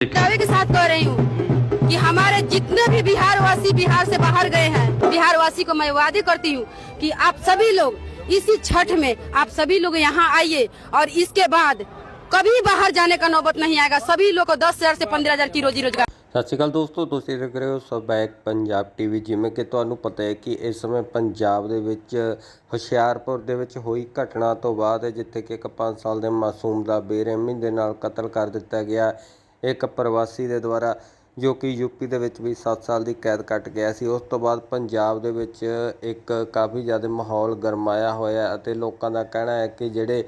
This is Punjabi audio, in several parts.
दावे के साथ कह रही हूँ कि हमारे जितने भी बिहार वासी बिहार से बाहर गए हैं बिहार वासी को मैं वादे करती हूँ कि आप सभी लोग इसी छठ में आप सभी लोग यहाँ आइए और इसके बाद कभी बाहर जाने का नौबत नहीं आएगा सभी लोग को दस हजार से पंद्रह हजार की रोजी रोजगार ਸਤਿ ਸ਼੍ਰੀ ਅਕਾਲ ਦੋਸਤੋ ਤੁਸੀਂ ਦੇਖ ਰਹੇ ਹੋ ਸਬੈਕ ਪੰਜਾਬ ਟੀਵੀ ਜਿਵੇਂ ਕਿ ਤੁਹਾਨੂੰ ਪਤਾ ਹੈ ਕਿ ਇਸ ਸਮੇਂ ਪੰਜਾਬ ਦੇ ਵਿੱਚ ਹੁਸ਼ਿਆਰਪੁਰ ਦੇ ਵਿੱਚ ਹੋਈ ਘਟਨਾ ਤੋਂ ਬਾਅਦ ਜਿੱਥੇ ਕਿ ਇੱਕ 5 ਸਾਲ ਦੇ ਮਾਸੂਮ ਦਾ ਬੇਰਹਿਮੀ ਦੇ ਨਾਲ ਕਤਲ ਕਰ ਦਿੱਤਾ ਗਿਆ ਇੱਕ ਪ੍ਰਵਾਸੀ ਦੇ ਦੁਆਰਾ, ਜੋ ਕਿ ਯੂਪੀ ਦੇ ਵਿੱਚ ਵੀ 7 ਸਾਲ ਦੀ ਕੈਦ ਕੱਟ ਗਿਆ ਸੀ। ਉਸ ਤੋਂ ਬਾਅਦ ਪੰਜਾਬ ਦੇ ਵਿੱਚ ਇੱਕ ਕਾਫੀ ਜ਼ਿਆਦਾ ਮਾਹੌਲ ਗਰਮਾਇਆ ਹੋਇਆ ਅਤੇ ਲੋਕਾਂ ਦਾ ਕਹਿਣਾ ਹੈ ਕਿ ਜਿਹੜੇ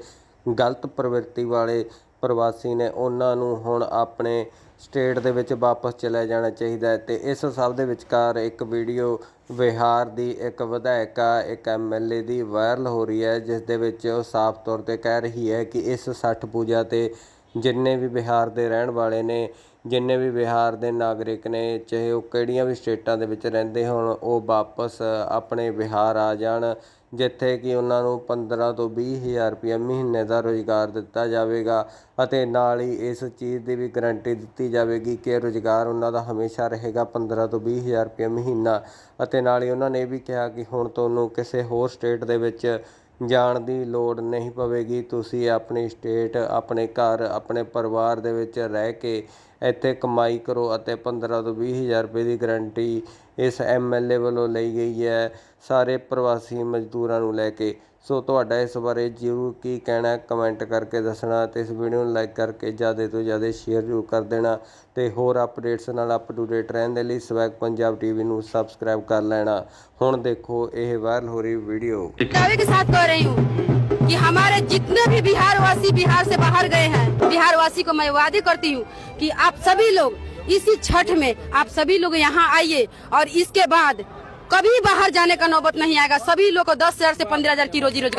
ਗਲਤ ਪ੍ਰਵਿਰਤੀ ਵਾਲੇ ਪ੍ਰਵਾਸੀ ਨੇ, ਉਹਨਾਂ ਨੂੰ ਹੁਣ ਆਪਣੇ ਸਟੇਟ ਦੇ ਵਿੱਚ ਵਾਪਸ ਚਲੇ ਜਾਣਾ ਚਾਹੀਦਾ ਹੈ। ਤੇ ਇਸ ਸਭ ਦੇ ਵਿਚਕਾਰ ਇੱਕ ਵੀਡੀਓ ਬਿਹਾਰ ਦੀ ਇੱਕ ਵਿਧਾਇਕਾ, ਇੱਕ ਐਮਐਲਏ ਦੀ ਵਾਇਰਲ ਹੋ ਰਹੀ ਹੈ, ਜਿਸ ਦੇ ਵਿੱਚ ਉਹ ਸਾਫ਼ ਤੌਰ ਤੇ ਕਹਿ ਰਹੀ ਹੈ ਕਿ ਇਸ ਸੱਠ ਪੂਜਾ ਤੇ ਜਿੰਨੇ ਵੀ ਬਿਹਾਰ ਦੇ ਰਹਿਣ ਵਾਲੇ ਨੇ, ਜਿੰਨੇ ਵੀ ਬਿਹਾਰ ਦੇ ਨਾਗਰਿਕ ਨੇ, ਚਾਹੇ ਉਹ ਕਿਹੜੀਆਂ ਵੀ ਸਟੇਟਾਂ ਦੇ ਵਿੱਚ ਰਹਿੰਦੇ ਹੋਣ, ਉਹ ਵਾਪਸ ਆਪਣੇ ਬਿਹਾਰ ਆ ਜਾਣ, ਜਿੱਥੇ ਕਿ ਉਹਨਾਂ ਨੂੰ 15 ਤੋਂ ਵੀਹ ਹਜ਼ਾਰ ਰੁਪਏ ਮਹੀਨੇ ਦਾ ਰੁਜ਼ਗਾਰ ਦਿੱਤਾ ਜਾਵੇਗਾ ਅਤੇ ਨਾਲ ਹੀ ਇਸ ਚੀਜ਼ ਦੀ ਵੀ ਗਰੰਟੀ ਦਿੱਤੀ ਜਾਵੇਗੀ ਕਿ ਰੁਜ਼ਗਾਰ ਉਹਨਾਂ ਦਾ ਹਮੇਸ਼ਾ ਰਹੇਗਾ 15 ਤੋਂ ਵੀਹ ਹਜ਼ਾਰ ਰੁਪਏ ਮਹੀਨਾ। ਅਤੇ ਨਾਲ ਹੀ ਉਹਨਾਂ ਨੇ ਇਹ ਵੀ ਕਿਹਾ ਕਿ ਹੁਣ ਤੁਹਾਨੂੰ ਕਿਸੇ ਹੋਰ ਸਟੇਟ ਦੇ ਵਿੱਚ ਜਾਣ ਦੀ ਲੋੜ ਨਹੀਂ ਪਵੇਗੀ। ਤੁਸੀਂ ਆਪਣੀ ਸਟੇਟ, ਆਪਣੇ ਘਰ, ਆਪਣੇ ਪਰਿਵਾਰ ਦੇ ਵਿੱਚ ਰਹਿ ਕੇ ਇੱਥੇ ਕਮਾਈ ਕਰੋ ਅਤੇ 15 ਤੋਂ 20 ਹਜ਼ਾਰ ਰੁਪਏ ਦੀ ਗਰੰਟੀ ਇਸ ਐਮਐਲਏ ਵੱਲੋਂ ਲਈ ਗਈ ਹੈ। ਸਾਰੇ ਪ੍ਰਵਾਸੀ ਮਜ਼ਦੂਰਾਂ ਨੂੰ ਲੈ ਕੇ ਸੋ ਤੁਹਾਡਾ ਇਸ ਬਾਰੇ ਜ਼ਰੂਰ ਕੀ ਕਹਿਣਾ ਹੈ ਕਮੈਂਟ ਕਰਕੇ ਦੱਸਣਾ ਤੇ ਇਸ ਵੀਡੀਓ ਨੂੰ ਲਾਈਕ ਕਰਕੇ ਜ਼ਿਆਦਾ ਤੋਂ ਜ਼ਿਆਦਾ ਸ਼ੇਅਰ ਜ਼ਰੂਰ ਕਰ ਦੇਣਾ ਤੇ ਹੋਰ ਅਪਡੇਟਸ ਨਾਲ ਅਪ ਟੂ ਡੇਟ ਰਹਿਣ ਦੇ ਲਈ ਸਵੈਗ ਪੰਜਾਬ ਟੀਵੀ ਨੂੰ ਸਬਸਕ੍ਰਾਈਬ ਕਰ ਲੈਣਾ ਹੁਣ ਦੇਖੋ ਇਹ ਵਾਇਰਲ ਹੋ ਰਹੀ ਵੀਡੀਓ दावे के साथ कह रही हूँ कि हमारे जितने भी बिहार वासी बिहार से बाहर गए हैं बिहार वासी को मैं वादे करती हूँ कि आप सभी लोग इसी छठ में आप सभी लोग यहाँ आइए और इसके बाद कभी बाहर जाने का नौबत नहीं आएगा सभी लोग को दस हजार से पंद्रह हजार की रोजी रोजगार